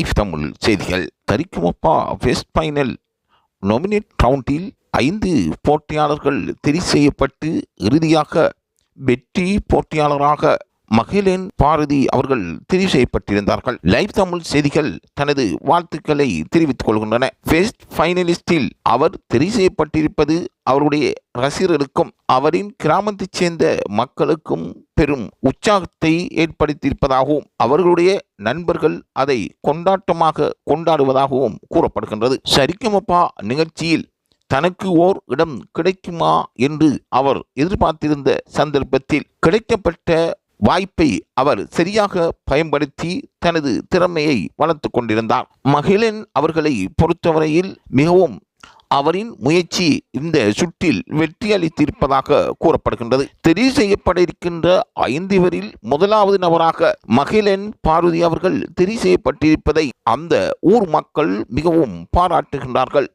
Life Tamil செய்திகள் தரிக்குமப்பா. West final nominate ரவுண்டில் ஐந்து போட்டியாளர்கள் தெரிவு செய்யப்பட்டு இறுதியாக வெற்றி போட்டியாளராக மகிழன் பாரதி அவர்கள் தெரிவு செய்யப்பட்டிருந்தார்கள். லைவ் தமிழ் செய்திகள் தனது வாழ்த்துக்களை தெரிவித்துக் கொள்கின்றன. வெஸ்ட் ஃபைனலிஸ்டில் அவர் தெரிவு செய்யப்பட்டிருப்பது அவருடைய ரசிகர்களுக்கும் அவரின் கிராமத்தைச் சேர்ந்த மக்களுக்கும் பெரும் உற்சாகத்தை ஏற்படுத்தியிருப்பதாகவும் அவர்களுடைய நண்பர்கள் அதை கொண்டாட்டமாக கொண்டாடுவதாகவும் கூறப்படுகின்றது. சரிக்கமப்பா நிகழ்ச்சியில் தனக்கு ஓர் இடம் கிடைக்குமா என்று அவர் எதிர்பார்த்திருந்த சந்தர்ப்பத்தில் கிடைக்கப்பட்ட வாய்ப்பை அவர் சரியாக பயன்படுத்தி தனது திறமையை வளர்த்து கொண்டிருந்தார். மகிழன் அவர்களை பொறுத்தவரையில் மிகவும் அவரின் முயற்சி இந்த சுற்றில் வெற்றியளித்திருப்பதாக கூறப்படுகின்றது. தெரிவு செய்யப்பட இருக்கின்ற ஐந்துவரில் முதலாவது நபராக மகிழன் பார்வதி அவர்கள் தெரிவு செய்யப்பட்டிருப்பதை அந்த ஊர் மக்கள் மிகவும் பாராட்டுகின்றார்கள்.